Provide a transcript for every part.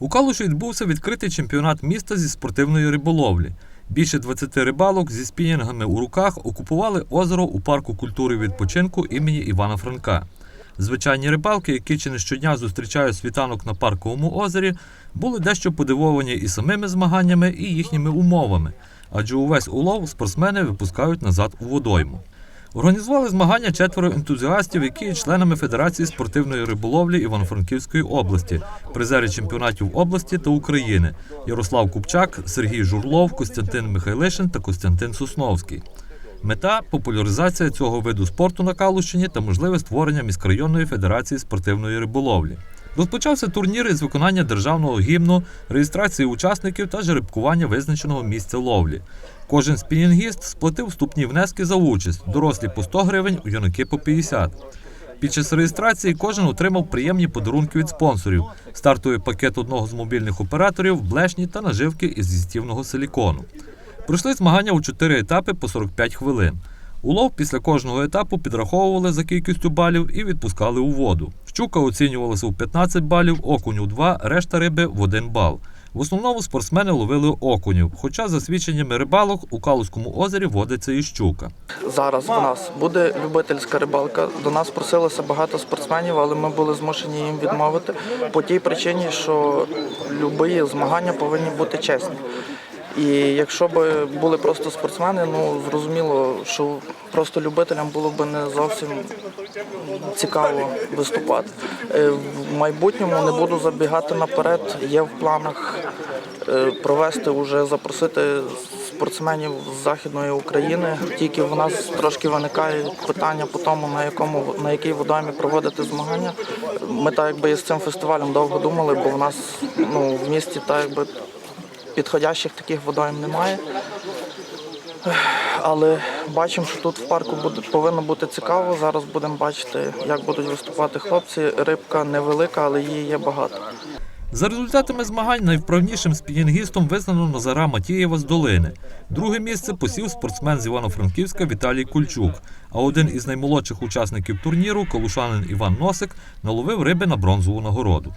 У Калуші відбувся відкритий чемпіонат міста зі спортивної риболовлі. Більше 20 рибалок зі спінінгами у руках окупували озеро у парку культури відпочинку імені Івана Франка. Звичайні рибалки, які чи не щодня зустрічають світанок на парковому озері, були дещо подивовані і самими змаганнями, і їхніми умовами, адже увесь улов спортсмени випускають назад у водойму. Організували змагання четверо ентузіастів, які є членами Федерації спортивної риболовлі Івано-Франківської області, призери чемпіонатів області та України Ярослав Купчак, Сергій Журлов, Костянтин Михайлишин та Костянтин Сосновський. Мета популяризація цього виду спорту на Калущині та можливе створення міськрайонної федерації спортивної риболовлі. Розпочався турнір із виконання державного гімну, реєстрації учасників та жеребкування визначеного місця ловлі. Кожен спінінгіст сплатив вступні внески за участь, дорослі по 100 гривень, юнаки по 50. Під час реєстрації кожен отримав приємні подарунки від спонсорів, стартовий пакет одного з мобільних операторів, блешні та наживки із зістівного силікону. Пройшли змагання у чотири етапи по 45 хвилин. Улов після кожного етапу підраховували за кількістю балів і відпускали у воду. Щука оцінювалася у 15 балів, окунь у 2, решта риби в 1 бал. В основному спортсмени ловили окунів, хоча за свідченнями рибалок у Калузькому озері водиться і щука. Зараз в нас буде любительська рибалка. До нас просилося багато спортсменів, але ми були змушені їм відмовити по тій причині, що любі змагання повинні бути чесні. І якщо б були просто спортсмени, ну зрозуміло, що просто любителям було б не зовсім цікаво виступати. Е, В майбутньому не буду забігати наперед. Є в планах е, провести уже запросити спортсменів з західної України. Тільки в нас трошки виникає питання по тому, на якому на якій водоймі проводити змагання. Ми так якби із цим фестивалем довго думали, бо в нас ну в місті так якби підходящих таких водойм немає. Але бачимо, що тут в парку буде повинно бути цікаво. Зараз будемо бачити, як будуть виступати хлопці. Рибка невелика, але її є багато. За результатами змагань найвправнішим спінінгістом визнано Назара Матієва з Долини. Друге місце посів спортсмен з Івано-Франківська Віталій Кульчук. А один із наймолодших учасників турніру, колушанин Іван Носик, наловив риби на бронзову нагороду.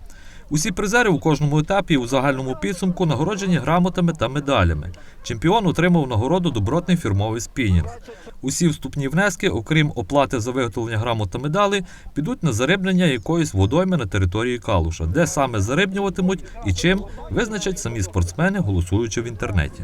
Усі призери у кожному етапі у загальному підсумку нагороджені грамотами та медалями. Чемпіон отримав нагороду добротний фірмовий спінінг. Усі вступні внески, окрім оплати за виготовлення грамот та медалей, підуть на зарибнення якоїсь водойми на території Калуша, де саме зарибнюватимуть і чим визначать самі спортсмени, голосуючи в інтернеті.